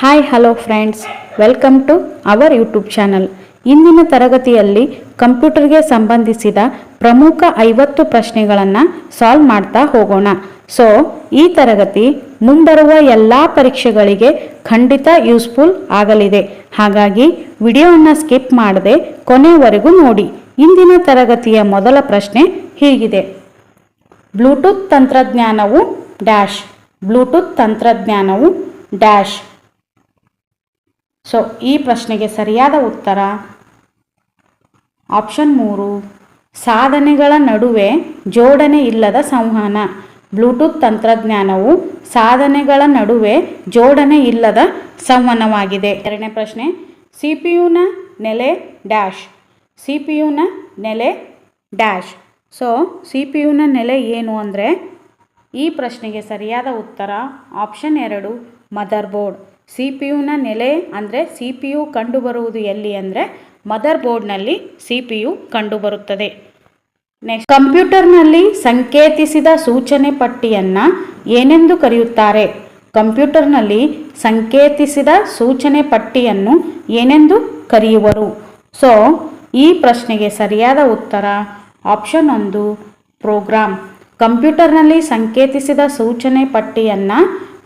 Hi hello friends welcome to our YouTube channel ಇಂದಿನ ತರಗತಿಯಲ್ಲಿ ಕಂಪ್ಯೂಟರ್ಗೆ ಸಂಬಂಧಿಸಿದ ಪ್ರಮುಖ ಐವತ್ತು ಪ್ರಶ್ನೆಗಳನ್ನು ಸಾಲ್ವ್ ಮಾಡ್ತಾ ಹೋಗೋಣ. ಸೊ ಈ ತರಗತಿ ಮುಂಬರುವ ಎಲ್ಲ ಪರೀಕ್ಷೆಗಳಿಗೆ ಖಂಡಿತ ಯೂಸ್ಫುಲ್ ಆಗಲಿದೆ. ಹಾಗಾಗಿ ವಿಡಿಯೋವನ್ನು ಸ್ಕಿಪ್ ಮಾಡದೆ ಕೊನೆವರೆಗೂ ನೋಡಿ. ಇಂದಿನ ತರಗತಿಯ ಮೊದಲ ಪ್ರಶ್ನೆ ಹೀಗಿದೆ. ಬ್ಲೂಟೂತ್ ತಂತ್ರಜ್ಞಾನವು ಡ್ಯಾಶ್ ಬ್ಲೂಟೂತ್ ತಂತ್ರಜ್ಞಾನವು ಡ್ಯಾಶ್ ಸೊ ಈ ಪ್ರಶ್ನೆಗೆ ಸರಿಯಾದ ಉತ್ತರ ಆಪ್ಷನ್ ಮೂರು, ಸಾಧನೆಗಳ ನಡುವೆ ಜೋಡಣೆ ಇಲ್ಲದ ಸಂವಹನ. ಬ್ಲೂಟೂತ್ ತಂತ್ರಜ್ಞಾನವು ಸಾಧನೆಗಳ ನಡುವೆ ಜೋಡಣೆ ಇಲ್ಲದ ಸಂವಹನವಾಗಿದೆ. ಎರಡನೇ ಪ್ರಶ್ನೆ, ಸಿ ಪಿ ಯುನ ನೆಲೆ ಡ್ಯಾಶ್. ಸಿ ಪಿ ಯುನ ನೆಲೆ ಡ್ಯಾಶ್. ಸೊ ಸಿ ಪಿ ಯುನ ನೆಲೆ ಏನು ಅಂದರೆ ಈ ಪ್ರಶ್ನೆಗೆ ಸರಿಯಾದ ಉತ್ತರ ಆಪ್ಷನ್ ಎರಡು ಮದರ್ ಬೋರ್ಡ್ ಸಿ ಪಿ ಯುನ ನೆಲೆ ಅಂದರೆ ಸಿ ಪಿ ಯು ಕಂಡುಬರುವುದು ಎಲ್ಲಿ ಅಂದರೆ ಮದರ್ ಬೋರ್ಡ್ನಲ್ಲಿ ಸಿ ಪಿ ಯು ಕಂಡುಬರುತ್ತದೆ. ನೆಕ್ಸ್ಟ್ ಕಂಪ್ಯೂಟರ್ನಲ್ಲಿ ಸಂಕೇತಿಸಿದ ಸೂಚನೆ ಪಟ್ಟಿಯನ್ನು ಏನೆಂದು ಕರೆಯುತ್ತಾರೆ? ಕಂಪ್ಯೂಟರ್ನಲ್ಲಿ ಸಂಕೇತಿಸಿದ ಸೂಚನೆ ಪಟ್ಟಿಯನ್ನು ಏನೆಂದು ಕರೆಯುವರು? ಸೊ ಈ ಪ್ರಶ್ನೆಗೆ ಸರಿಯಾದ ಉತ್ತರ ಆಪ್ಷನ್ ಒಂದು ಪ್ರೋಗ್ರಾಮ್ ಕಂಪ್ಯೂಟರ್ನಲ್ಲಿ ಸಂಕೇತಿಸಿದ ಸೂಚನೆ ಪಟ್ಟಿಯನ್ನು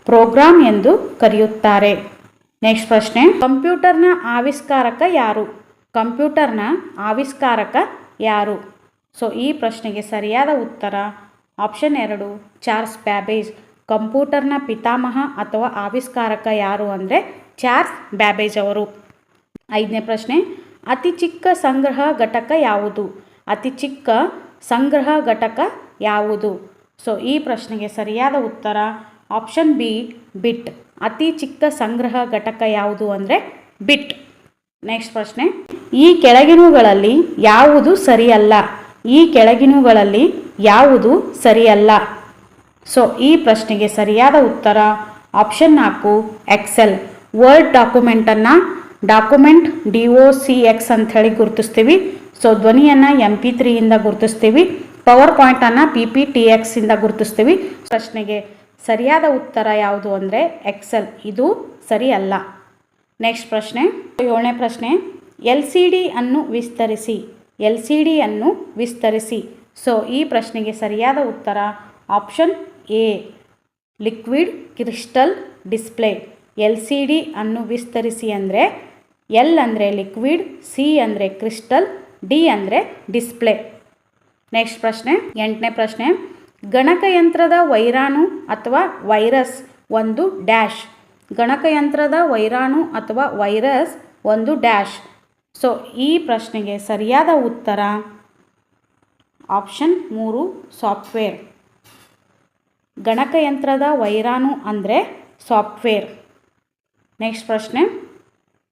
ಪ್ರೋಗ್ರಾಮ್ ಎಂದು ಕರೆಯುತ್ತಾರೆ. ನೆಕ್ಸ್ಟ್ ಪ್ರಶ್ನೆ. ಕಂಪ್ಯೂಟರ್ನ ಆವಿಷ್ಕಾರಕ ಯಾರು? ಕಂಪ್ಯೂಟರ್ನ ಆವಿಷ್ಕಾರಕ ಯಾರು? ಸೊ ಈ ಪ್ರಶ್ನೆಗೆ ಸರಿಯಾದ ಉತ್ತರ. ಆಪ್ಷನ್ ಎರಡು, ಚಾರ್ಲ್ಸ್ ಬ್ಯಾಬೇಜ್. ಕಂಪ್ಯೂಟರ್ನ ಪಿತಾಮಹ ಅಥವಾ ಆವಿಷ್ಕಾರಕ ಯಾರು ಅಂದರೆ ಚಾರ್ಲ್ಸ್ ಬ್ಯಾಬೇಜ್ ಅವರು. ಐದನೇ ಪ್ರಶ್ನೆ. ಅತಿ ಚಿಕ್ಕ ಸಂಗ್ರಹ ಘಟಕ ಯಾವುದು? ಅತಿ ಚಿಕ್ಕ ಸಂಗ್ರಹ ಘಟಕ ಯಾವುದು? ಸೊ ಈ ಪ್ರಶ್ನೆಗೆ ಸರಿಯಾದ ಉತ್ತರ. Option B, bit. ಅತಿ ಚಿಕ್ಕ ಸಂಗ್ರಹ ಘಟಕ ಯಾವುದು ಅಂದರೆ ಬಿಟ್. ನೆಕ್ಸ್ಟ್ ಪ್ರಶ್ನೆ. ಈ ಕೆಳಗಿನವುಗಳಲ್ಲಿ ಯಾವುದು ಸರಿಯಲ್ಲ? ಈ ಕೆಳಗಿನವುಗಳಲ್ಲಿ ಯಾವುದು ಸರಿಯಲ್ಲ? ಸೊ ಈ ಪ್ರಶ್ನೆಗೆ ಸರಿಯಾದ ಉತ್ತರ ಆಪ್ಷನ್ ನಾಲ್ಕು ಎಕ್ಸೆಲ್ ವರ್ಡ್ ಡಾಕ್ಯುಮೆಂಟನ್ನು document D O C X ಅಂಥೇಳಿ ಗುರುತಿಸ್ತೀವಿ. ಸೊ ಧ್ವನಿಯನ್ನು ಎಂ ಪಿ ತ್ರೀಯಿಂದ ಗುರುತಿಸ್ತೀವಿ. ಪವರ್ ಪಾಯಿಂಟನ್ನು ಪಿ ಪಿ ಟಿ ಎಕ್ಸಿಂದ ಗುರುತಿಸ್ತೀವಿ. ಪ್ರಶ್ನೆಗೆ ಸರಿಯಾದ ಉತ್ತರ ಯಾವುದು ಅಂದರೆ ಎಕ್ಸೆಲ್ ಇದು ಸರಿಯಲ್ಲ. ನೆಕ್ಸ್ಟ್ ಪ್ರಶ್ನೆ, ಏಳನೇ ಪ್ರಶ್ನೆ. ಎಲ್ ಸಿ ಡಿ ಅನ್ನು ವಿಸ್ತರಿಸಿ. ಎಲ್ ಸಿ ಡಿಯನ್ನು ವಿಸ್ತರಿಸಿ. ಸೊ ಈ ಪ್ರಶ್ನೆಗೆ ಸರಿಯಾದ ಉತ್ತರ option A liquid crystal display L C D ಅನ್ನು ವಿಸ್ತರಿಸಿ ಅಂದರೆ ಎಲ್ ಅಂದರೆ ಲಿಕ್ವಿಡ್ ಸಿ ಅಂದರೆ ಕ್ರಿಸ್ಟಲ್ ಡಿ ಅಂದರೆ ಡಿಸ್ಪ್ಲೇ ನೆಕ್ಸ್ಟ್ ಪ್ರಶ್ನೆ, ಎಂಟನೇ ಪ್ರಶ್ನೆ. ಗಣಕಯಂತ್ರದ ವೈರಾಣು ಅಥವಾ ವೈರಸ್ ಒಂದು ಡ್ಯಾಶ್. ಗಣಕಯಂತ್ರದ ವೈರಾಣು ಅಥವಾ ವೈರಸ್ ಒಂದು ಡ್ಯಾಶ್. ಸೊ ಈ ಪ್ರಶ್ನೆಗೆ ಸರಿಯಾದ ಉತ್ತರ? ಆಪ್ಷನ್ ಮೂರು, ಸಾಫ್ಟ್ವೇರ್. ಗಣಕಯಂತ್ರದ ವೈರಾಣು ಅಂದರೆ ಸಾಫ್ಟ್ವೇರ್. ನೆಕ್ಸ್ಟ್ ಪ್ರಶ್ನೆ.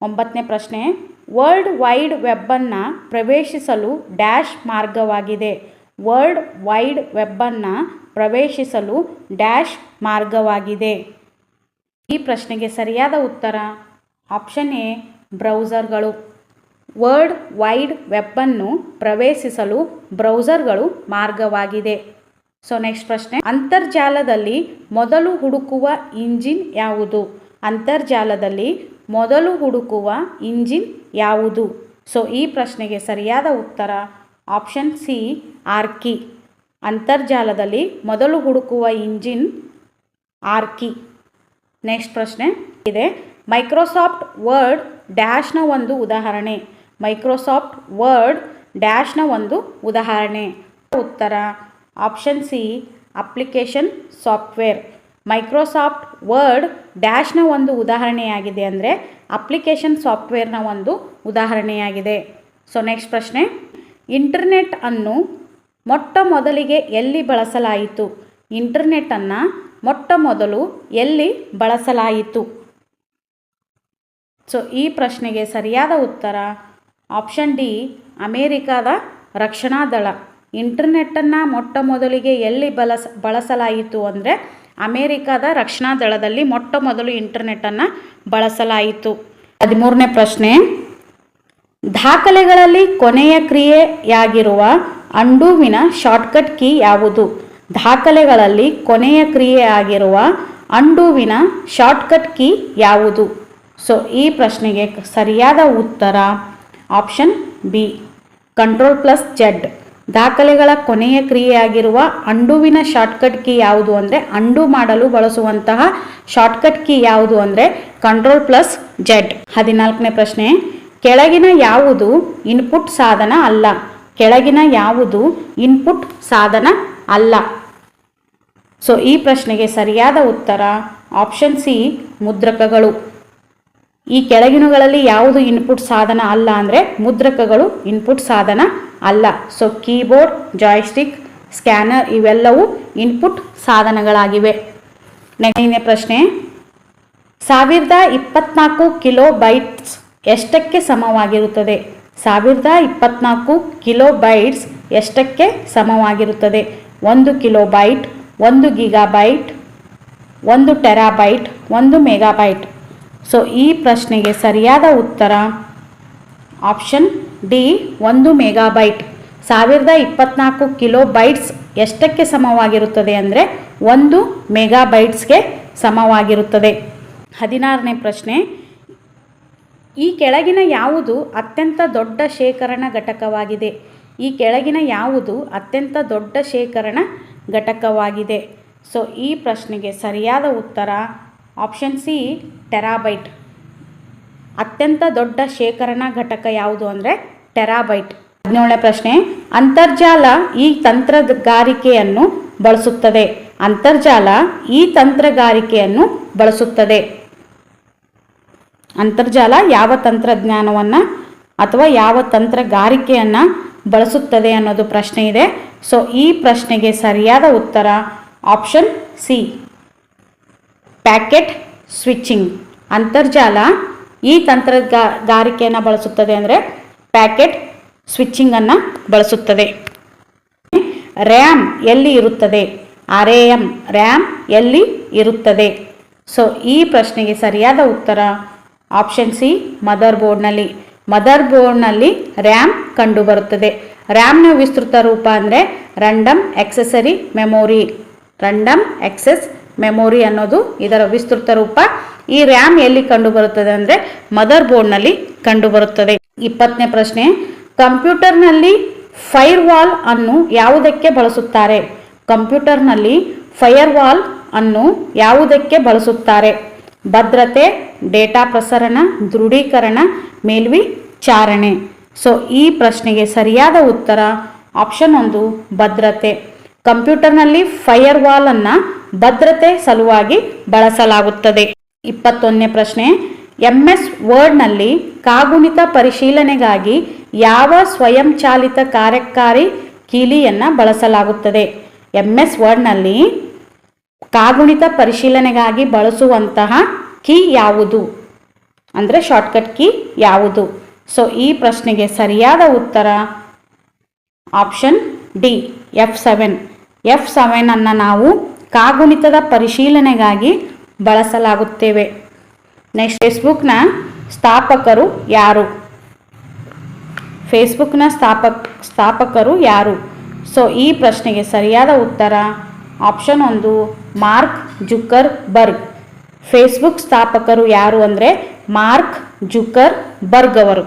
ಒಂಬತ್ತನೇ ಪ್ರಶ್ನೆ. ವರ್ಲ್ಡ್ ವೈಡ್ ವೆಬ್ಬನ್ನು ಪ್ರವೇಶಿಸಲು ಡ್ಯಾಶ್ ಮಾರ್ಗವಾಗಿದೆ. ವರ್ಲ್ಡ್ ವೈಡ್ ವೆಬ್ಬನ್ನು ಪ್ರವೇಶಿಸಲು ಡ್ಯಾಶ್ ಮಾರ್ಗವಾಗಿದೆ. ಈ ಪ್ರಶ್ನೆಗೆ ಸರಿಯಾದ ಉತ್ತರ? ಆಪ್ಷನ್ ಎ, ಬ್ರೌಸರ್ಗಳು. ವರ್ಲ್ಡ್ ವೈಡ್ ವೆಬ್ಬನ್ನು ಪ್ರವೇಶಿಸಲು ಬ್ರೌಸರ್ಗಳು ಮಾರ್ಗವಾಗಿದೆ. ಸೊ ನೆಕ್ಸ್ಟ್ ಪ್ರಶ್ನೆ. ಅಂತರ್ಜಾಲದಲ್ಲಿ ಮೊದಲು ಹುಡುಕುವ ಇಂಜಿನ್ ಯಾವುದು? ಅಂತರ್ಜಾಲದಲ್ಲಿ ಮೊದಲು ಹುಡುಕುವ ಇಂಜಿನ್ ಯಾವುದು? ಸೊ ಈ ಪ್ರಶ್ನೆಗೆ ಸರಿಯಾದ ಉತ್ತರ ಆಪ್ಷನ್ ಸಿ, ಆರ್ಕಿ. ಅಂತರ್ಜಾಲದಲ್ಲಿ ಮೊದಲು ಹುಡುಕುವ ಇಂಜಿನ್ ಆರ್ಕಿ. ನೆಕ್ಸ್ಟ್ ಪ್ರಶ್ನೆ ಇದೆ. ಮೈಕ್ರೋಸಾಫ್ಟ್ ವರ್ಡ್ ಡ್ಯಾಶ್ನ ಒಂದು ಉದಾಹರಣೆ. ಮೈಕ್ರೋಸಾಫ್ಟ್ ವರ್ಡ್ ಡ್ಯಾಶ್ನ ಒಂದು ಉದಾಹರಣೆ. ಉತ್ತರ. Option C, application software. Microsoft Word ಡ್ಯಾಶ್ನ ಒಂದು ಉದಾಹರಣೆಯಾಗಿದೆ ಅಂದರೆ ಅಪ್ಲಿಕೇಶನ್ ಸಾಫ್ಟ್ವೇರ್ನ ಒಂದು ಉದಾಹರಣೆಯಾಗಿದೆ. ಸೊ ನೆಕ್ಸ್ಟ್ ಪ್ರಶ್ನೆ. ಇಂಟರ್ನೆಟ್ ಅನ್ನು ಮೊಟ್ಟ ಮೊದಲಿಗೆ ಎಲ್ಲಿ ಬಳಸಲಾಯಿತು? ಇಂಟರ್ನೆಟ್ಟನ್ನು ಮೊಟ್ಟ ಮೊದಲು ಎಲ್ಲಿ ಬಳಸಲಾಯಿತು? ಸೊ, ಈ ಪ್ರಶ್ನೆಗೆ ಸರಿಯಾದ ಉತ್ತರ ಆಪ್ಷನ್ ಡಿ, ಅಮೇರಿಕಾದ ರಕ್ಷಣಾ ದಳ. ಇಂಟರ್ನೆಟ್ಟನ್ನು ಮೊಟ್ಟ ಮೊದಲಿಗೆ ಎಲ್ಲಿ ಬಳಸ, ಬಳಸಲಾಯಿತು ಅಂದರೆ ಅಮೇರಿಕಾದ ರಕ್ಷಣಾ ದಳದಲ್ಲಿ ಮೊಟ್ಟ ಮೊದಲು ಇಂಟರ್ನೆಟ್ಟನ್ನು ಬಳಸಲಾಯಿತು. ಹದಿಮೂರನೇ ಪ್ರಶ್ನೆ. ದಾಖಲೆಗಳಲ್ಲಿ ಕೊನೆಯ ಕ್ರಿಯೆಯಾಗಿರುವ ಅಂಡುವಿನ ಶಾರ್ಟ್ಕಟ್ ಕೀ ಯಾವುದು? ದಾಖಲೆಗಳಲ್ಲಿ ಕೊನೆಯ ಕ್ರಿಯೆಯಾಗಿರುವ ಅಂಡುವಿನ ಶಾರ್ಟ್ಕಟ್ ಕೀ ಯಾವುದು? ಸೊ ಈ ಪ್ರಶ್ನೆಗೆ ಸರಿಯಾದ ಉತ್ತರ option B. Control plus Z ದಾಖಲೆಗಳ ಕೊನೆಯ ಕ್ರಿಯೆಯಾಗಿರುವ ಅಂಡುವಿನ ಶಾರ್ಟ್ಕಟ್ ಕೀ ಯಾವುದು ಅಂದರೆ ಅಂಡು ಮಾಡಲು ಬಳಸುವಂತಹ ಶಾರ್ಟ್ಕಟ್ ಕೀ ಯಾವುದು ಅಂದರೆ ಕಂಟ್ರೋಲ್ ಪ್ಲಸ್ ಜೆಡ್ ಹದಿನಾಲ್ಕನೇ ಪ್ರಶ್ನೆ. ಕೆಳಗಿನ ಯಾವುದು ಇನ್ಪುಟ್ ಸಾಧನ ಅಲ್ಲ. ಕೆಳಗಿನ ಯಾವುದು ಇನ್ಪುಟ್ ಸಾಧನ ಅಲ್ಲ. ಸೊ ಈ ಪ್ರಶ್ನೆಗೆ ಸರಿಯಾದ ಉತ್ತರ ಆಪ್ಷನ್ ಸಿ ಮುದ್ರಕಗಳು. ಈ ಕೆಳಗಿನಗಳಲ್ಲಿ ಯಾವುದು ಇನ್ಪುಟ್ ಸಾಧನ ಅಲ್ಲ ಅಂದರೆ ಮುದ್ರಕಗಳು ಇನ್ಪುಟ್ ಸಾಧನ ಅಲ್ಲ. ಸೊ ಕೀಬೋರ್ಡ್ ಜಾಯ್ಸ್ಟಿಕ್ ಸ್ಕ್ಯಾನರ್ ಇವೆಲ್ಲವೂ ಇನ್ಪುಟ್ ಸಾಧನಗಳಾಗಿವೆ. ನೆಕ್ಸ್ಟ್ ಪ್ರಶ್ನೆ. ಸಾವಿರದ ಇಪ್ಪತ್ನಾಲ್ಕು ಕಿಲೋ ಬೈಟ್ಸ್ ಎಷ್ಟಕ್ಕೆ ಸಮವಾಗಿರುತ್ತದೆ? ಸಾವಿರದ ಇಪ್ಪತ್ನಾಲ್ಕು ಕಿಲೋ ಬೈಟ್ಸ್ ಎಷ್ಟಕ್ಕೆ ಸಮವಾಗಿರುತ್ತದೆ? ಒಂದು ಕಿಲೋ ಬೈಟ್ ಒಂದು ಗಿಗಾಬೈಟ್, ಒಂದು ಟೆರಾಬೈಟ್, ಒಂದು ಮೆಗಾಬೈಟ್. ಸೊ ಈ ಪ್ರಶ್ನೆಗೆ ಸರಿಯಾದ ಉತ್ತರ ಆಪ್ಷನ್ ಡಿ, ಒಂದು ಮೆಗಾಬೈಟ್. ಸಾವಿರದ ಇಪ್ಪತ್ನಾಲ್ಕು ಕಿಲೋ ಬೈಟ್ಸ್ ಎಷ್ಟಕ್ಕೆ ಸಮವಾಗಿರುತ್ತದೆ ಅಂದರೆ ಒಂದು ಮೆಗಾಬೈಟ್ಸ್ಗೆ ಸಮವಾಗಿರುತ್ತದೆ. ಹದಿನಾರನೇ ಪ್ರಶ್ನೆ. ಈ ಕೆಳಗಿನ ಯಾವುದು ಅತ್ಯಂತ ದೊಡ್ಡ ಶೇಖರಣ ಘಟಕವಾಗಿದೆ. ಈ ಕೆಳಗಿನ ಯಾವುದು ಅತ್ಯಂತ ದೊಡ್ಡ ಶೇಖರಣಾ ಘಟಕವಾಗಿದೆ. ಸೊ ಈ ಪ್ರಶ್ನೆಗೆ ಸರಿಯಾದ ಉತ್ತರ ಆಪ್ಷನ್ ಸಿ ಟೆರಾಬೈಟ್ ಅತ್ಯಂತ ದೊಡ್ಡ ಶೇಖರಣಾ ಘಟಕ ಯಾವುದು ಅಂದರೆ ಟೆರಾಬೈಟ್ ಹದಿನೇಳನೇ ಪ್ರಶ್ನೆ, ಅಂತರ್ಜಾಲ ಈ ತಂತ್ರಗಾರಿಕೆಯನ್ನು ಬಳಸುತ್ತದೆ. ಅಂತರ್ಜಾಲ ಈ ತಂತ್ರಗಾರಿಕೆಯನ್ನು ಬಳಸುತ್ತದೆ. ಅಂತರ್ಜಾಲ ಯಾವ ತಂತ್ರಜ್ಞಾನವನ್ನು ಅಥವಾ ಯಾವ ತಂತ್ರಗಾರಿಕೆಯನ್ನು ಬಳಸುತ್ತದೆ ಅನ್ನೋದು ಪ್ರಶ್ನೆ ಇದೆ. ಸೊ ಈ ಪ್ರಶ್ನೆಗೆ ಸರಿಯಾದ ಉತ್ತರ ಆಪ್ಷನ್ ಸಿ ಪ್ಯಾಕೆಟ್ ಸ್ವಿಚ್ಚಿಂಗ್ ಅಂತರ್ಜಾಲ ಈ ತಂತ್ರಗಾರಿಕೆಯನ್ನು ಬಳಸುತ್ತದೆ ಅಂದರೆ ಪ್ಯಾಕೆಟ್ ಸ್ವಿಚ್ಚಿಂಗನ್ನು ಬಳಸುತ್ತದೆ. ರ್ಯಾಮ್ ಎಲ್ಲಿ ಇರುತ್ತದೆ? ಆರ್ ಎ ಎಂ ರ್ಯಾಮ್ ಎಲ್ಲಿ ಇರುತ್ತದೆ? ಸೊ ಈ ಪ್ರಶ್ನೆಗೆ ಸರಿಯಾದ ಉತ್ತರ ಆಪ್ಷನ್ ಸಿ ಮದರ್ ಬೋರ್ಡ್ನಲ್ಲಿ ಮದರ್ ಬೋರ್ಡ್ನಲ್ಲಿ ರ್ಯಾಮ್ ಕಂಡುಬರುತ್ತದೆ ರ್ಯಾಮ್ನ ವಿಸ್ತೃತ ರೂಪ ಅಂದರೆ random accessory memory random access memory ಅನ್ನೋದು ಇದರ ವಿಸ್ತೃತ ರೂಪ. ಈ ರ್ಯಾಮ್ ಎಲ್ಲಿ ಕಂಡುಬರುತ್ತದೆ ಅಂದರೆ ಮದರ್ ಬೋರ್ಡ್ನಲ್ಲಿ ಕಂಡುಬರುತ್ತದೆ. ಇಪ್ಪತ್ತನೇ ಪ್ರಶ್ನೆ, ಕಂಪ್ಯೂಟರ್ನಲ್ಲಿ ಫೈರ್ ವಾಲ್ ಅನ್ನು ಯಾವುದಕ್ಕೆ ಬಳಸುತ್ತಾರೆ? ಕಂಪ್ಯೂಟರ್ನಲ್ಲಿ ಫೈರ್ ವಾಲ್ ಅನ್ನು ಯಾವುದಕ್ಕೆ ಬಳಸುತ್ತಾರೆ? ಭದ್ರತೆ, ಡೇಟಾ ಪ್ರಸರಣ, ದೃಢೀಕರಣ ಮೇಲ್ವಿಚಾರಣೆ ಸೊ ಈ ಪ್ರಶ್ನೆಗೆ ಸರಿಯಾದ ಉತ್ತರ ಆಪ್ಷನ್ ಒಂದು ಭದ್ರತೆ. ಕಂಪ್ಯೂಟರ್ನಲ್ಲಿ ಫೈರ್ ವಾಲ್ ಅನ್ನ ಭದ್ರತೆ ಸಲುವಾಗಿ ಬಳಸಲಾಗುತ್ತದೆ. ಇಪ್ಪತ್ತೊಂದನೇ ಪ್ರಶ್ನೆ ಎಂ ಎಸ್ ವರ್ಡ್ನಲ್ಲಿ ಕಾಗುಣಿತ ಪರಿಶೀಲನೆಗಾಗಿ ಯಾವ ಸ್ವಯಂಚಾಲಿತ ಕಾರ್ಯಕಾರಿ ಕೀಲಿಯನ್ನು ಬಳಸಲಾಗುತ್ತದೆ? ಎಂ ಎಸ್ ವರ್ಡ್ನಲ್ಲಿ ಕಾಗುಣಿತ ಪರಿಶೀಲನೆಗಾಗಿ ಬಳಸುವಂತಹ ಕೀ ಯಾವುದು? ಅಂದರೆ ಶಾರ್ಟ್ಕಟ್ ಕೀ ಯಾವುದು? ಸೊ ಈ ಪ್ರಶ್ನೆಗೆ ಸರಿಯಾದ ಉತ್ತರ option D F seven F ಸೆವೆನನ್ನು ನಾವು ಕಾಗುಣಿತದ ಪರಿಶೀಲನೆಗಾಗಿ ಬಳಸಲಾಗುತ್ತೇವೆ. ನೆಕ್ಸ್ಟ್ ಫೇಸ್ಬುಕ್ನ ಸ್ಥಾಪಕರು ಯಾರು? ಫೇಸ್ಬುಕ್ನ ಸ್ಥಾಪಕ್, ಸ್ಥಾಪಕರು ಯಾರು? ಸೊ ಈ ಪ್ರಶ್ನೆಗೆ ಸರಿಯಾದ ಉತ್ತರ ಆಪ್ಷನ್ ಒಂದು ಮಾರ್ಕ್ ಜುಕ್ಕರ್ ಬರ್ಗ್ ಫೇಸ್ಬುಕ್ ಸ್ಥಾಪಕರು ಯಾರು ಅಂದರೆ ಮಾರ್ಕ್ ಜುಕ್ಕರ್ ಬರ್ಗ್ ಅವರು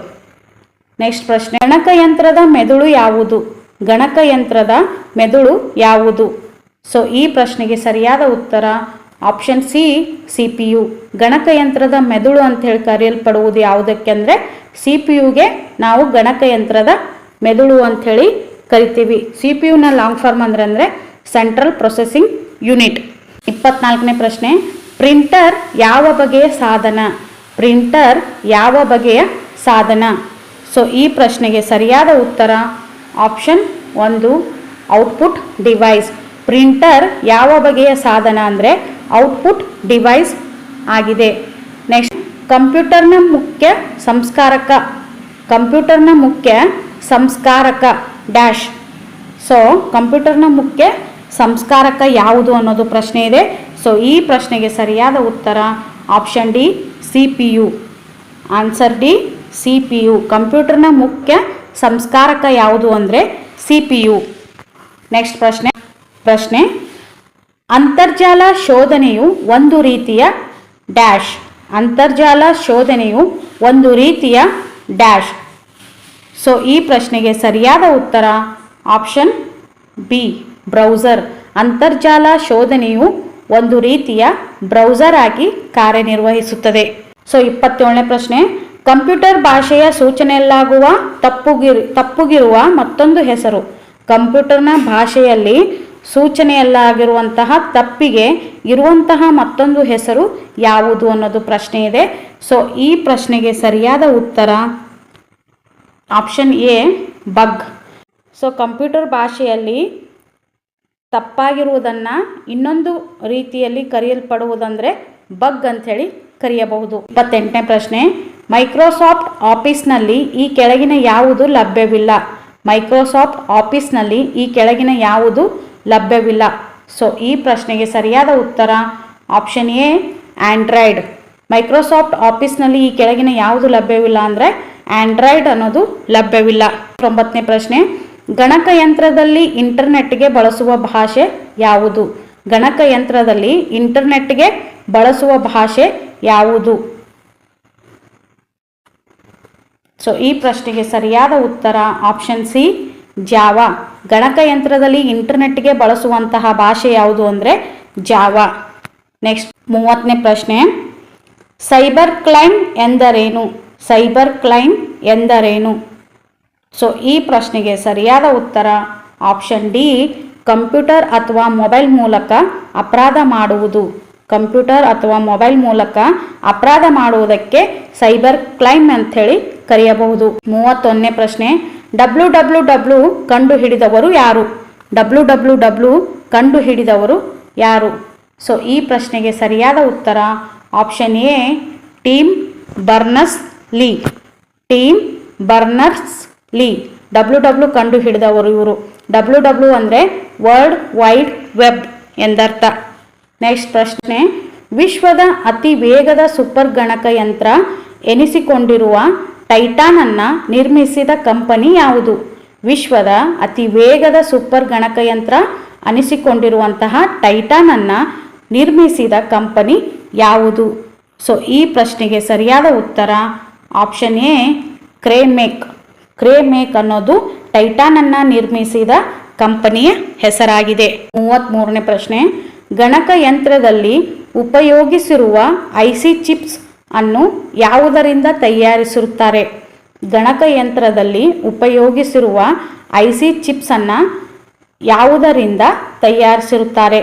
ನೆಕ್ಸ್ಟ್ ಪ್ರಶ್ನೆ ಗಣಕಯಂತ್ರದ ಮೆದುಳು ಯಾವುದು? ಗಣಕಯಂತ್ರದ ಮೆದುಳು ಯಾವುದು? ಸೊ ಈ ಪ್ರಶ್ನೆಗೆ ಸರಿಯಾದ ಉತ್ತರ option C C P U ಗಣಕಯಂತ್ರದ ಮೆದುಳು ಅಂತ ಹೇಳಿ ಕರೆಯಲ್ಪಡುವುದು ಯಾವುದಕ್ಕೆ ಅಂದರೆ ಸಿ ಪಿ ಯುಗೆ ನಾವು ಗಣಕಯಂತ್ರದ ಮೆದುಳು ಅಂಥೇಳಿ ಕರಿತೀವಿ. ಸಿ ಪಿ ಯುನ ಲಾಂಗ್ ಫಾರ್ಮ್ ಅಂದ್ರೆ ಅಂದರೆ ಸೆಂಟ್ರಲ್ ಪ್ರೊಸೆಸಿಂಗ್ ಯೂನಿಟ್ ಇಪ್ಪತ್ನಾಲ್ಕನೇ ಪ್ರಶ್ನೆ ಪ್ರಿಂಟರ್ ಯಾವ ಬಗೆಯ ಸಾಧನ? ಪ್ರಿಂಟರ್ ಯಾವ ಬಗೆಯ ಸಾಧನ? ಸೊ ಈ ಪ್ರಶ್ನೆಗೆ ಸರಿಯಾದ ಉತ್ತರ ಆಪ್ಷನ್ ಒಂದು ಔಟ್ಪುಟ್ ಡಿವೈಸ್ ಪ್ರಿಂಟರ್ ಯಾವ ಬಗೆಯ ಸಾಧನ ಅಂದರೆ ಔಟ್ಪುಟ್ ಡಿವೈಸ್ ಆಗಿದೆ. ನೆಕ್ಸ್ಟ್ ಕಂಪ್ಯೂಟರ್ನ ಮುಖ್ಯ ಸಂಸ್ಕಾರಕ. ಕಂಪ್ಯೂಟರ್ನ ಮುಖ್ಯ ಸಂಸ್ಕಾರಕ ಡ್ಯಾಶ್ ಸೊ ಕಂಪ್ಯೂಟರ್ನ ಮುಖ್ಯ ಸಂಸ್ಕಾರಕ ಯಾವುದು ಅನ್ನೋದು ಪ್ರಶ್ನೆ ಇದೆ. ಸೊ ಈ ಪ್ರಶ್ನೆಗೆ ಸರಿಯಾದ ಉತ್ತರ option D C P U answer D C P U ಕಂಪ್ಯೂಟರ್ನ ಮುಖ್ಯ ಸಂಸ್ಕಾರಕ ಯಾವುದು ಅಂದರೆ ಸಿ ಪಿ ಯು ನೆಕ್ಸ್ಟ್ ಪ್ರಶ್ನೆ ಪ್ರಶ್ನೆ. ಅಂತರ್ಜಾಲ ಶೋಧನೆಯು ಒಂದು ರೀತಿಯ ಡ್ಯಾಶ್ ಅಂತರ್ಜಾಲ ಶೋಧನೆಯು ಒಂದು ರೀತಿಯ ಡ್ಯಾಶ್ ಸೊ ಈ ಪ್ರಶ್ನೆಗೆ ಸರಿಯಾದ ಉತ್ತರ ಆಪ್ಷನ್ ಬಿ ಬ್ರೌಸರ್. ಅಂತರ್ಜಾಲ ಶೋಧನೆಯು ಒಂದು ರೀತಿಯ ಬ್ರೌಸರ್ ಆಗಿ ಕಾರ್ಯನಿರ್ವಹಿಸುತ್ತದೆ. ಸೊ, ಇಪ್ಪತ್ತೇಳನೇ ಪ್ರಶ್ನೆ. ಕಂಪ್ಯೂಟರ್ ಭಾಷೆಯ ಸೂಚನೆಯಲ್ಲಾಗುವ ತಪ್ಪುಗಿರು, ತಪ್ಪುಗಿರುವ ಮತ್ತೊಂದು ಹೆಸರು. ಕಂಪ್ಯೂಟರ್ನ ಭಾಷೆಯಲ್ಲಿ ಸೂಚನೆಯಲ್ಲಾಗಿರುವಂತಹ ತಪ್ಪಿಗೆ ಇರುವಂತಹ ಮತ್ತೊಂದು ಹೆಸರು ಯಾವುದು ಅನ್ನೋದು ಪ್ರಶ್ನೆ ಇದೆ. ಸೊ, ಈ ಪ್ರಶ್ನೆಗೆ ಸರಿಯಾದ ಉತ್ತರ option A, bug. So, computer ಭಾಷೆಯಲ್ಲಿ ತಪ್ಪಾಗಿರುವುದನ್ನು ಇನ್ನೊಂದು ರೀತಿಯಲ್ಲಿ ಕರೆಯಲ್ಪಡುವುದಂದರೆ ಬಗ್ ಅಂಥೇಳಿ ಕರೆಯಬಹುದು. ಇಪ್ಪತ್ತೆಂಟನೇ ಪ್ರಶ್ನೆ, ಮೈಕ್ರೋಸಾಫ್ಟ್ ಆಫೀಸ್ನಲ್ಲಿ ಈ ಕೆಳಗಿನ ಯಾವುದು ಲಭ್ಯವಿಲ್ಲ? ಮೈಕ್ರೋಸಾಫ್ಟ್ ಆಫೀಸ್ನಲ್ಲಿ ಈ ಕೆಳಗಿನ ಯಾವುದು ಲಭ್ಯವಿಲ್ಲ? ಸೊ, ಈ ಪ್ರಶ್ನೆಗೆ ಸರಿಯಾದ ಉತ್ತರ ಆಪ್ಷನ್ ಎ, ಆಂಡ್ರಾಯ್ಡ್. ಮೈಕ್ರೋಸಾಫ್ಟ್ ಆಫೀಸ್ನಲ್ಲಿ ಈ ಕೆಳಗಿನ ಯಾವುದು ಲಭ್ಯವಿಲ್ಲ ಅಂದರೆ ಆಂಡ್ರಾಯ್ಡ್ ಅನ್ನೋದು ಲಭ್ಯವಿಲ್ಲ. ಒಂಬತ್ತನೇ ಪ್ರಶ್ನೆ ಗಣಕಯಂತ್ರದಲ್ಲಿ ಇಂಟರ್ನೆಟ್ಗೆ ಬಳಸುವ ಭಾಷೆ ಯಾವುದು? ಗಣಕಯಂತ್ರದಲ್ಲಿ ಇಂಟರ್ನೆಟ್ಗೆ ಬಳಸುವ ಭಾಷೆ ಯಾವುದು? ಸೊ, ಈ ಪ್ರಶ್ನೆಗೆ ಸರಿಯಾದ ಉತ್ತರ ಆಪ್ಷನ್ ಸಿ, ಜಾವಾ. ಗಣಕಯಂತ್ರದಲ್ಲಿ ಇಂಟರ್ನೆಟ್ಗೆ ಬಳಸುವಂತಹ ಭಾಷೆ ಯಾವುದು ಅಂದರೆ ಜಾವಾ. ನೆಕ್ಸ್ಟ್, ಮೂವತ್ತನೇ ಪ್ರಶ್ನೆ. ಸೈಬರ್ ಕ್ಲೈಮ್ ಎಂದರೇನು? ಸೈಬರ್ ಕ್ಲೈಮ್ ಎಂದರೇನು? ಸೊ ಈ ಪ್ರಶ್ನೆಗೆ ಸರಿಯಾದ ಉತ್ತರ ಆಪ್ಷನ್ ಡಿ ಕಂಪ್ಯೂಟರ್ ಅಥವಾ ಮೊಬೈಲ್ ಮೂಲಕ ಅಪರಾಧ ಮಾಡುವುದು. ಕಂಪ್ಯೂಟರ್ ಅಥವಾ ಮೊಬೈಲ್ ಮೂಲಕ ಅಪರಾಧ ಮಾಡುವುದಕ್ಕೆ ಸೈಬರ್ ಕ್ಲೈಮ್ ಹೇಳಿ ಕರೆಯಬಹುದು. ಮೂವತ್ತೊಂದನೇ ಪ್ರಶ್ನೆ ಡಬ್ಲ್ಯೂ ಡಬ್ಲ್ಯೂ ಡಬ್ಲ್ಯೂ ಕಂಡು ಹಿಡಿದವರು ಯಾರು? ಡಬ್ಲ್ಯೂ ಡಬ್ಲ್ಯೂ ಡಬ್ಲ್ಯೂ ಕಂಡು ಹಿಡಿದವರು ಯಾರು? ಸೊ ಈ ಪ್ರಶ್ನೆಗೆ ಸರಿಯಾದ ಉತ್ತರ option A Tim Berners Lee Tim Berners Lee W W ಕಂಡು ಹಿಡಿದವರು ಇವರು. ಡಬ್ಲ್ಯೂ ಡಬ್ಲ್ಯೂ ಅಂದರೆ ವರ್ಲ್ಡ್ ವೈಡ್ ವೆಬ್ ಎಂದರ್ಥ. ನೆಕ್ಸ್ಟ್ ಪ್ರಶ್ನೆ. ವಿಶ್ವದ ಅತಿ ವೇಗದ ಸೂಪರ್ ಗಣಕಯಂತ್ರ ಎನಿಸಿಕೊಂಡಿರುವ ಟೈಟಾನನ್ನು ನಿರ್ಮಿಸಿದ ಕಂಪನಿ ಯಾವುದು? ವಿಶ್ವದ ಅತಿ ವೇಗದ ಸೂಪರ್ ಗಣಕಯಂತ್ರ ಅನಿಸಿಕೊಂಡಿರುವಂತಹ ಟೈಟಾನನ್ನು ನಿರ್ಮಿಸಿದ ಕಂಪನಿ ಯಾವುದು? ಸೊ ಈ ಪ್ರಶ್ನೆಗೆ ಸರಿಯಾದ ಉತ್ತರ ಆಪ್ಷನ್ ಎ ಕ್ರೇಮೇಕ್ ಕ್ರೇಮೇಕ್ ಅನ್ನೋದು ಟೈಟಾನನ್ನು ನಿರ್ಮಿಸಿದ ಕಂಪನಿಯ ಹೆಸರಾಗಿದೆ. ಮೂವತ್ತ್ಮೂರನೇ ಪ್ರಶ್ನೆ ಗಣಕಯಂತ್ರದಲ್ಲಿ ಉಪಯೋಗಿಸಿರುವ ಐಸಿ ಚಿಪ್ಸ್ ಅನ್ನು ಯಾವುದರಿಂದ ತಯಾರಿಸಿರುತ್ತಾರೆ ಗಣಕಯಂತ್ರದಲ್ಲಿ ಉಪಯೋಗಿಸಿರುವ ಐಸಿ ಚಿಪ್ಸನ್ನು ಯಾವುದರಿಂದ ತಯಾರಿಸಿರುತ್ತಾರೆ?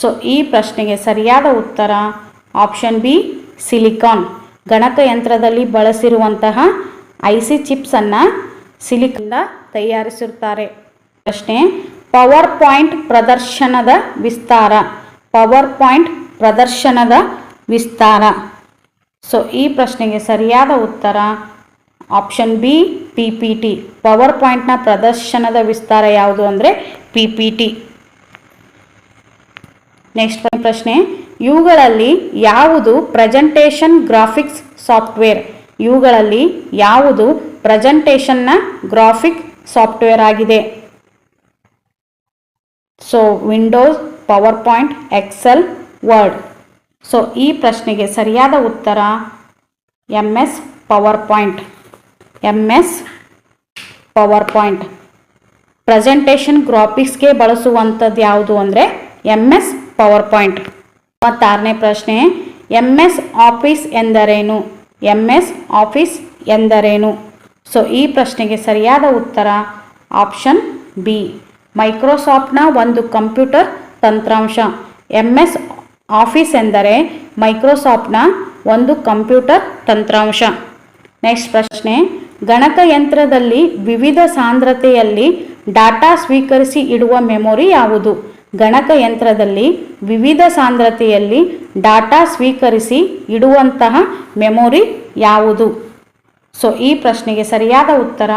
ಸೊ ಈ ಪ್ರಶ್ನೆಗೆ ಸರಿಯಾದ ಉತ್ತರ ಆಪ್ಷನ್ ಬಿ, ಸಿಲಿಕಾನ್. ಗಣಕಯಂತ್ರದಲ್ಲಿ ಬಳಸಿರುವಂತಹ ಐಸಿ ಚಿಪ್ಸನ್ನು ಸಿಲಿಕಿಂದ ತಯಾರಿಸಿರುತ್ತಾರೆ. ಪ್ರಶ್ನೆ, ಪವರ್ ಪಾಯಿಂಟ್ ಪ್ರದರ್ಶನದ ವಿಸ್ತಾರ. ಪವರ್ ಪಾಯಿಂಟ್ ಪ್ರದರ್ಶನದ ವಿಸ್ತಾರ. ಸೊ, ಈ ಪ್ರಶ್ನೆಗೆ ಸರಿಯಾದ ಉತ್ತರ option B, P P T. Power ಪಾಯಿಂಟ್ನ ಪ್ರದರ್ಶನದ ವಿಸ್ತಾರ ಯಾವುದು ಅಂದರೆ ಪಿ ಪಿ ಟಿ. ನೆಕ್ಸ್ಟ್ ಪ್ರಶ್ನೆ. ಇವುಗಳಲ್ಲಿ ಯಾವುದು ಪ್ರೆಸೆಂಟೇಷನ್ ಗ್ರಾಫಿಕ್ಸ್ ಸಾಫ್ಟ್ವೇರ್ ಇವುಗಳಲ್ಲಿ ಯಾವುದು ಪ್ರೆಸೆಂಟೇಷನ್ನ ಗ್ರಾಫಿಕ್ ಸಾಫ್ಟ್ವೇರ್ ಆಗಿದೆ? So Windows power point Excel Word so ಈ ಪ್ರಶ್ನೆಗೆ ಸರಿಯಾದ ಉತ್ತರ M S power point M S power point presentation ಗ್ರಾಫಿಕ್ಸ್ಗೆ ಬಳಸುವಂಥದ್ದು ಯಾವುದು ಅಂದರೆ ಎಂ ಎಸ್ ಪವರ್ ಪಾಯಿಂಟ್ ಮೂವತ್ತಾರನೇ ಪ್ರಶ್ನೆ ಎಂ ಎಸ್ ಆಫೀಸ್ ಎಂದರೇನು? ಎಂ ಎಸ್ ಆಫೀಸ್ ಎಂದರೇನು? ಸೊ ಈ ಪ್ರಶ್ನೆಗೆ ಸರಿಯಾದ ಉತ್ತರ ಆಪ್ಷನ್ ಬಿ ಮೈಕ್ರೋಸಾಫ್ಟ್ನ ಒಂದು ಕಂಪ್ಯೂಟರ್ ತಂತ್ರಾಂಶ. ಎಂ ಎಸ್ ಆಫೀಸ್ ಎಂದರೆ ಮೈಕ್ರೋಸಾಫ್ಟ್ನ ಒಂದು ಕಂಪ್ಯೂಟರ್ ತಂತ್ರಾಂಶ. ನೆಕ್ಸ್ಟ್ ಪ್ರಶ್ನೆ ಗಣಕಯಂತ್ರದಲ್ಲಿ ವಿವಿಧ ಸಾಂದ್ರತೆಯಲ್ಲಿ ಡಾಟಾ ಸ್ವೀಕರಿಸಿ ಇಡುವ ಮೆಮೊರಿ ಯಾವುದು? ಗಣಕಯಂತ್ರದಲ್ಲಿ ವಿವಿಧ ಸಾಂದ್ರತೆಯಲ್ಲಿ ಡಾಟಾ ಸ್ವೀಕರಿಸಿ ಇಡುವಂತಹ ಮೆಮೊರಿ ಯಾವುದು? ಸೊ, ಈ ಪ್ರಶ್ನೆಗೆ ಸರಿಯಾದ ಉತ್ತರ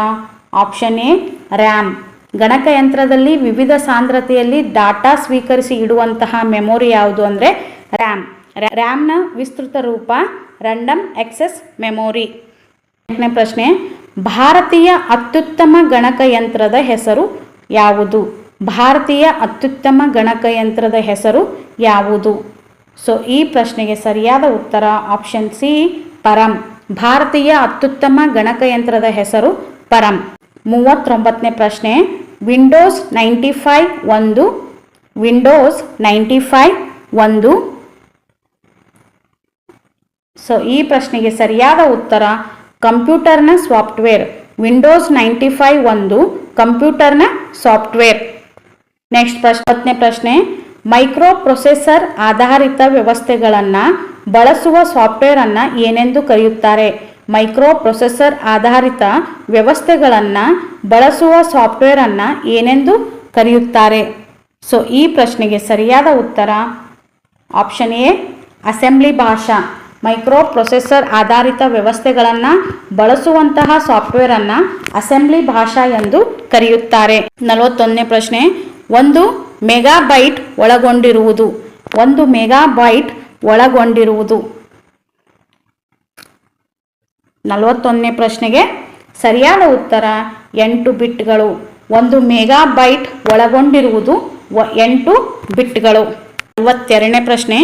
ಆಪ್ಷನ್ ಎ, ರ್ಯಾಮ್. ಗಣಕಯಂತ್ರದಲ್ಲಿ ವಿವಿಧ ಸಾಂದ್ರತೆಯಲ್ಲಿ ಡಾಟಾ ಸ್ವೀಕರಿಸಿ ಇಡುವಂತಹ ಮೆಮೊರಿ ಯಾವುದು ಅಂದರೆ ರ್ಯಾಮ್. ರ್ಯಾಮ್ನ ವಿಸ್ತೃತ ರೂಪ, ರಂಡಮ್ ಎಕ್ಸೆಸ್ ಮೆಮೊರಿ. ಎಂಟನೇ ಪ್ರಶ್ನೆ, ಭಾರತೀಯ ಅತ್ಯುತ್ತಮ ಗಣಕಯಂತ್ರದ ಹೆಸರು ಯಾವುದು? ಭಾರತೀಯ ಅತ್ಯುತ್ತಮ ಗಣಕಯಂತ್ರದ ಹೆಸರು ಯಾವುದು? ಸೊ ಈ ಪ್ರಶ್ನೆಗೆ ಸರಿಯಾದ ಉತ್ತರ ಆಪ್ಷನ್ ಸಿ ಪರಂ. ಭಾರತೀಯ ಅತ್ಯುತ್ತಮ ಗಣಕಯಂತ್ರದ ಹೆಸರು ಪರಂ. ಮೂವತ್ತೊಂಬತ್ತನೇ ಪ್ರಶ್ನೆ. ವಿಂಡೋಸ್ ನೈಂಟಿ ಫೈವ್ ಒಂದು ವಿಂಡೋಸ್ ನೈಂಟಿ ಫೈವ್ ಒಂದು. ಸೊ ಈ ಪ್ರಶ್ನೆಗೆ ಸರಿಯಾದ ಉತ್ತರ ಕಂಪ್ಯೂಟರ್ನ ಸಾಫ್ಟ್ವೇರ್. ವಿಂಡೋಸ್ ನೈಂಟಿ ಫೈವ್ ಒಂದು, ಕಂಪ್ಯೂಟರ್ನ ಸಾಫ್ಟ್ವೇರ್. ನೆಕ್ಸ್ಟ್ ಪ್ರಶ್ನೆ ಹತ್ತನೇ ಪ್ರಶ್ನೆ. ಮೈಕ್ರೋ ಪ್ರೊಸೆಸರ್ ಆಧಾರಿತ ವ್ಯವಸ್ಥೆಗಳನ್ನು ಬಳಸುವ ಸಾಫ್ಟ್ವೇರ್ ಅನ್ನು ಏನೆಂದು ಕರೆಯುತ್ತಾರೆ? ಮೈಕ್ರೋ ಪ್ರೊಸೆಸರ್ ಆಧಾರಿತ ವ್ಯವಸ್ಥೆಗಳನ್ನು ಬಳಸುವ ಸಾಫ್ಟ್ವೇರ್ ಅನ್ನು ಏನೆಂದು ಕರೆಯುತ್ತಾರೆ? ಸೊ ಈ ಪ್ರಶ್ನೆಗೆ ಸರಿಯಾದ ಉತ್ತರ. ಆಪ್ಷನ್ ಎ ಅಸೆಂಬ್ಲಿ ಭಾಷಾ. ಮೈಕ್ರೋ ಪ್ರೊಸೆಸರ್ ಆಧಾರಿತ ವ್ಯವಸ್ಥೆಗಳನ್ನು ಬಳಸುವಂತಹ ಸಾಫ್ಟ್ವೇರನ್ನು ಅಸೆಂಬ್ಲಿ ಭಾಷಾ ಎಂದು ಕರೆಯುತ್ತಾರೆ. ನಲವತ್ತೊಂದನೇ ಪ್ರಶ್ನೆ. ಒಂದು ಮೆಗಾಬೈಟ್ ಒಳಗೊಂಡಿರುವುದು. ಒಂದು ಮೆಗಾಬೈಟ್ ಒಳಗೊಂಡಿರುವುದು. ನಲವತ್ತೊಂದನೇ ಪ್ರಶ್ನೆಗೆ ಸರಿಯಾದ ಉತ್ತರ ಎಂಟು ಬಿಟ್ಗಳು. ಒಂದು ಮೆಗಾಬೈಟ್ ಒಳಗೊಂಡಿರುವುದು ಎಂಟು ಬಿಟ್ಗಳು. ನಲವತ್ತೆರಡನೇ ಪ್ರಶ್ನೆ,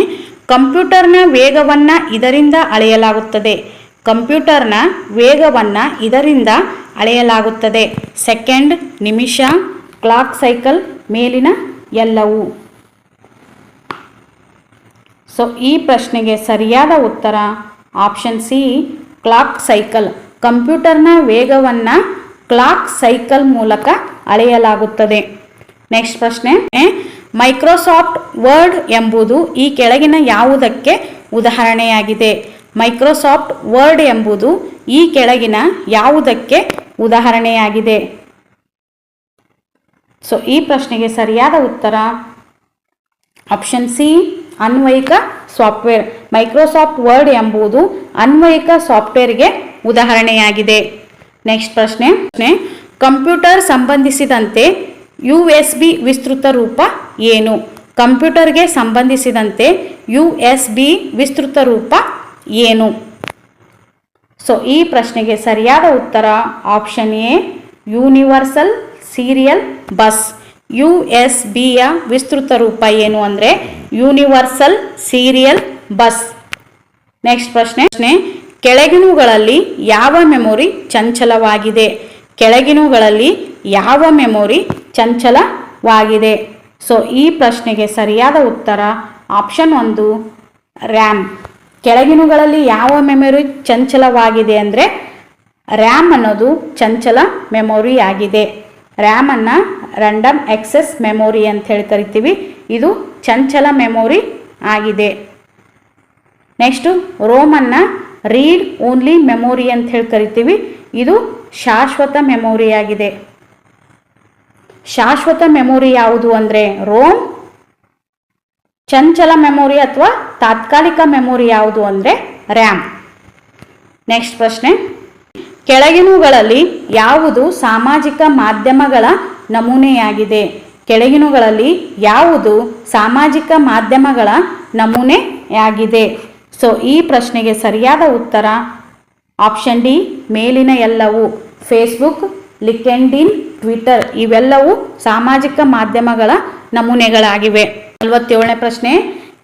ಕಂಪ್ಯೂಟರ್ನ ವೇಗವನ್ನು ಇದರಿಂದ ಅಳೆಯಲಾಗುತ್ತದೆ. ಕಂಪ್ಯೂಟರ್ನ ವೇಗವನ್ನು ಇದರಿಂದ ಅಳೆಯಲಾಗುತ್ತದೆ. ಸೆಕೆಂಡ್ ನಿಮಿಷ. ಕ್ಲಾಕ್ ಸೈಕಲ್ ಮೇಲಿನ ಎಲ್ಲವೂ. ಸೊ ಈ ಪ್ರಶ್ನೆಗೆ ಸರಿಯಾದ ಉತ್ತರ ಆಪ್ಷನ್ ಸಿ ಕ್ಲಾಕ್ ಸೈಕಲ್ ಕಂಪ್ಯೂಟರ್ನ ವೇಗವನ್ನು ಕ್ಲಾಕ್ ಸೈಕಲ್ ಮೂಲಕ ಅಳೆಯಲಾಗುತ್ತದೆ. ನೆಕ್ಸ್ಟ್ ಪ್ರಶ್ನೆ ಮೈಕ್ರೋಸಾಫ್ಟ್ ವರ್ಡ್ ಎಂಬುದು ಈ ಕೆಳಗಿನ ಯಾವುದಕ್ಕೆ ಉದಾಹರಣೆಯಾಗಿದೆ? ಮೈಕ್ರೋಸಾಫ್ಟ್ ವರ್ಡ್ ಎಂಬುದು ಈ ಕೆಳಗಿನ ಯಾವುದಕ್ಕೆ ಉದಾಹರಣೆಯಾಗಿದೆ? ಸೊ ಈ ಪ್ರಶ್ನೆಗೆ ಸರಿಯಾದ ಉತ್ತರ ಆಪ್ಷನ್ ಸಿ ಅನ್ವಯಿಕ ಸಾಫ್ಟ್ವೇರ್ ಮೈಕ್ರೋಸಾಫ್ಟ್ ವರ್ಡ್ ಎಂಬುದು ಅನ್ವಯಿಕ ಸಾಫ್ಟ್ವೇರ್ಗೆ ಉದಾಹರಣೆಯಾಗಿದೆ. ನೆಕ್ಸ್ಟ್ ಪ್ರಶ್ನೆ. ಪ್ರಶ್ನೆ ಕಂಪ್ಯೂಟರ್ ಸಂಬಂಧಿಸಿದಂತೆ ಯು ಎಸ್ ಬಿ ವಿಸ್ತೃತ ರೂಪ ಏನು? ಕಂಪ್ಯೂಟರ್ಗೆ ಸಂಬಂಧಿಸಿದಂತೆ ಯು ಎಸ್ ಬಿ ವಿಸ್ತೃತ ರೂಪ ಏನು? ಸೊ ಈ ಪ್ರಶ್ನೆಗೆ ಸರಿಯಾದ ಉತ್ತರ option A universal serial bus. U S ಬಿಯ ವಿಸ್ತೃತ ರೂಪ ಏನು ಅಂದರೆ ಯೂನಿವರ್ಸಲ್ ಸೀರಿಯಲ್ ಬಸ್. ನೆಕ್ಸ್ಟ್ ಪ್ರಶ್ನೆ. ಪ್ರಶ್ನೆ, ಕೆಳಗಿನವುಗಳಲ್ಲಿ ಯಾವ ಮೆಮೊರಿ ಚಂಚಲವಾಗಿದೆ? ಕೆಳಗಿನವುಗಳಲ್ಲಿ ಯಾವ ಮೆಮೊರಿ ಚಂಚಲವಾಗಿದೆ? ಸೊ ಈ ಪ್ರಶ್ನೆಗೆ ಸರಿಯಾದ ಉತ್ತರ ಆಪ್ಷನ್ ಒಂದು ರ್ಯಾಮ್. ಕೆಳಗಿನವುಗಳಲ್ಲಿ ಯಾವ ಮೆಮೊರಿ ಚಂಚಲವಾಗಿದೆ ಅಂದರೆ ರ್ಯಾಮ್ ಅನ್ನೋದು ಚಂಚಲ ಮೆಮೊರಿ ಆಗಿದೆ. ರ್ಯಾಮನ್ನು ರ್ಯಾಂಡಮ್ ಎಕ್ಸೆಸ್ ಮೆಮೊರಿ ಅಂತ ಹೇಳಿ ಕರಿತೀವಿ. ಇದು ಚಂಚಲ ಮೆಮೊರಿ ಆಗಿದೆ. ನೆಕ್ಸ್ಟು ರೋಮನ್ನು ರೀಡ್ ಓನ್ಲಿ ಮೆಮೊರಿ ಅಂತ ಹೇಳಿ ಕರಿತೀವಿ. ಇದು ಶಾಶ್ವತ ಮೆಮೊರಿ ಆಗಿದೆ. ಶಾಶ್ವತ ಮೆಮೊರಿ ಯಾವುದು ಅಂದರೆ ರೋಮ್ ಚಂಚಲ ಮೆಮೊರಿ ಅಥವಾ ತಾತ್ಕಾಲಿಕ ಮೆಮೊರಿ ಯಾವುದು ಅಂದರೆ ರ್ಯಾಮ್ ನೆಕ್ಸ್ಟ್ ಪ್ರಶ್ನೆ. ಕೆಳಗಿನವುಗಳಲ್ಲಿ ಯಾವುದು ಸಾಮಾಜಿಕ ಮಾಧ್ಯಮಗಳ ನಮೂನೆಯಾಗಿದೆ? ಕೆಳಗಿನವುಗಳಲ್ಲಿ ಯಾವುದು ಸಾಮಾಜಿಕ ಮಾಧ್ಯಮಗಳ ನಮೂನೆಯಾಗಿದೆ? ಸೊ ಈ ಪ್ರಶ್ನೆಗೆ ಸರಿಯಾದ ಉತ್ತರ ಆಪ್ಷನ್ ಡಿ, ಮೇಲಿನ ಎಲ್ಲವೂ. ಫೇಸ್ಬುಕ್ ಲಿಕೆಂಡಿನ್ ಟ್ವಿಟರ್ ಇವೆಲ್ಲವೂ ಸಾಮಾಜಿಕ ಮಾಧ್ಯಮಗಳ ನಮೂನೆಗಳಾಗಿವೆ. ನಲವತ್ತೇಳನೇ ಪ್ರಶ್ನೆ.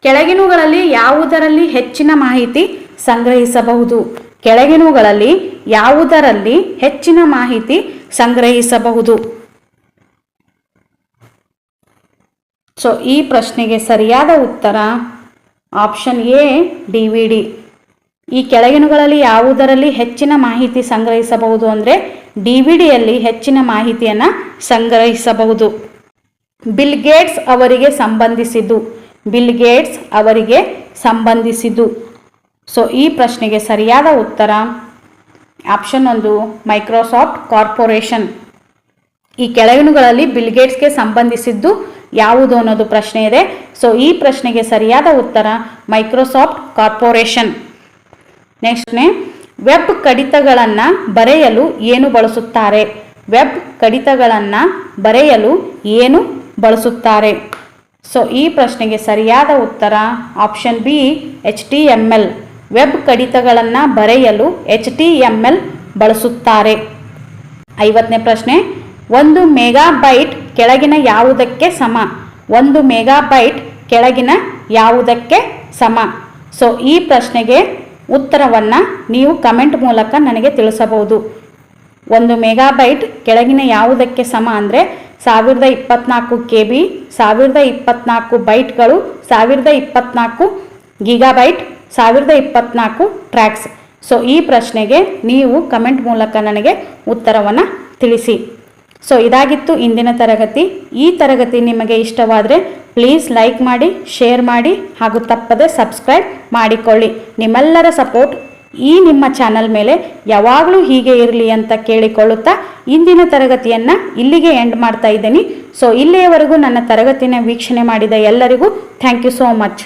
ಕೆಳಗಿನವುಗಳಲ್ಲಿ ಯಾವುದರಲ್ಲಿ ಹೆಚ್ಚಿನ ಮಾಹಿತಿ ಸಂಗ್ರಹಿಸಬಹುದು? ಕೆಳಗಿನವುಗಳಲ್ಲಿ ಯಾವುದರಲ್ಲಿ ಹೆಚ್ಚಿನ ಮಾಹಿತಿ ಸಂಗ್ರಹಿಸಬಹುದು? ಸೊ ಈ ಪ್ರಶ್ನೆಗೆ ಸರಿಯಾದ ಉತ್ತರ option A D V D ಈ ಕೆಳಗಿನಗಳಲ್ಲಿ ಯಾವುದರಲ್ಲಿ ಹೆಚ್ಚಿನ ಮಾಹಿತಿ ಸಂಗ್ರಹಿಸಬಹುದು ಅಂದರೆ ಡಿ ವಿ ಡಿಯಲ್ಲಿ ಹೆಚ್ಚಿನ ಮಾಹಿತಿಯನ್ನು ಸಂಗ್ರಹಿಸಬಹುದು. ಬಿಲ್ ಗೇಟ್ಸ್ ಅವರಿಗೆ ಸಂಬಂಧಿಸಿದ್ದು. ಬಿಲ್ ಗೇಟ್ಸ್ ಅವರಿಗೆ ಸಂಬಂಧಿಸಿದ್ದು. ಸೊ ಈ ಪ್ರಶ್ನೆಗೆ ಸರಿಯಾದ ಉತ್ತರ ಆಪ್ಷನ್ ಒಂದು ಮೈಕ್ರೋಸಾಫ್ಟ್ ಕಾರ್ಪೊರೇಷನ್ ಈ ಕೆಳಗಿನಗಳಲ್ಲಿ ಬಿಲ್ಗೇಟ್ಸ್ಗೆ ಸಂಬಂಧಿಸಿದ್ದು ಯಾವುದು ಅನ್ನೋದು ಪ್ರಶ್ನೆ ಇದೆ. ಸೊ ಈ ಪ್ರಶ್ನೆಗೆ ಸರಿಯಾದ ಉತ್ತರ ಮೈಕ್ರೋಸಾಫ್ಟ್ ಕಾರ್ಪೊರೇಷನ್ ನೆಕ್ಸ್ಟ್ನೇ ವೆಬ್ ಕಡಿತಗಳನ್ನು ಬರೆಯಲು ಏನು ಬಳಸುತ್ತಾರೆ? ವೆಬ್ ಕಡಿತಗಳನ್ನು ಬರೆಯಲು ಏನು ಬಳಸುತ್ತಾರೆ? ಸೊ ಈ ಪ್ರಶ್ನೆಗೆ ಸರಿಯಾದ ಉತ್ತರ option B H T M L web ಕಡಿತಗಳನ್ನು ಬರೆಯಲು ಎಚ್ ಟಿ ಎಂ ಎಲ್ ಬಳಸುತ್ತಾರೆ. ಐವತ್ತನೇ ಪ್ರಶ್ನೆ, ಒಂದು ಮೆಗಾಬೈಟ್ ಕೆಳಗಿನ ಯಾವುದಕ್ಕೆ ಸಮ? ಒಂದು ಮೆಗಾಬೈಟ್ ಕೆಳಗಿನ ಯಾವುದಕ್ಕೆ ಸಮ? ಸೊ ಈ ಪ್ರಶ್ನೆಗೆ ಉತ್ತರವನ್ನು ನೀವು ಕಮೆಂಟ್ ಮೂಲಕ ನನಗೆ ತಿಳಿಸಬಹುದು. ಒಂದು ಮೆಗಾಬೈಟ್ ಕೆಳಗಿನ ಯಾವುದಕ್ಕೆ ಸಮ ಅಂದರೆ ಸಾವಿರದ ಇಪ್ಪತ್ನಾಲ್ಕು ಕೆ ಬಿ ಸಾವಿರದ ಇಪ್ಪತ್ನಾಲ್ಕು ಬೈಟ್ಗಳು, ಸಾವಿರದ ಇಪ್ಪತ್ನಾಲ್ಕು ಗಿಗಾಬೈಟ್ ಸಾವಿರದ ಇಪ್ಪತ್ನಾಲ್ಕು ಟ್ರ್ಯಾಕ್ಸ್ ಸೊ ಈ ಪ್ರಶ್ನೆಗೆ ನೀವು ಕಮೆಂಟ್ ಮೂಲಕ ನನಗೆ ಉತ್ತರವನ್ನು ತಿಳಿಸಿ. ಸೊ ಇದಾಗಿತ್ತು ಇಂದಿನ ತರಗತಿ. ಈ ತರಗತಿ ನಿಮಗೆ ಇಷ್ಟವಾದರೆ ಪ್ಲೀಸ್ ಲೈಕ್ ಮಾಡಿ ಶೇರ್ ಮಾಡಿ ಹಾಗೂ ತಪ್ಪದೆ ಸಬ್ಸ್ಕ್ರೈಬ್ ಮಾಡಿಕೊಳ್ಳಿ. ನಿಮ್ಮೆಲ್ಲರ ಸಪೋರ್ಟ್ ಈ ನಿಮ್ಮ ಚಾನಲ್ ಮೇಲೆ ಯಾವಾಗಲೂ ಹೀಗೆ ಇರಲಿ ಅಂತ ಕೇಳಿಕೊಳ್ಳುತ್ತಾ ಇಂದಿನ ತರಗತಿಯನ್ನು ಇಲ್ಲಿಗೆ ಎಂಡ್ ಮಾಡ್ತಾ ಇದ್ದೀನಿ. ಸೊ ಇಲ್ಲಿಯವರೆಗೂ ನನ್ನ ತರಗತಿನ ವೀಕ್ಷಣೆ ಮಾಡಿದ ಎಲ್ಲರಿಗೂ ಥ್ಯಾಂಕ್ ಯು ಸೋ ಮಚ್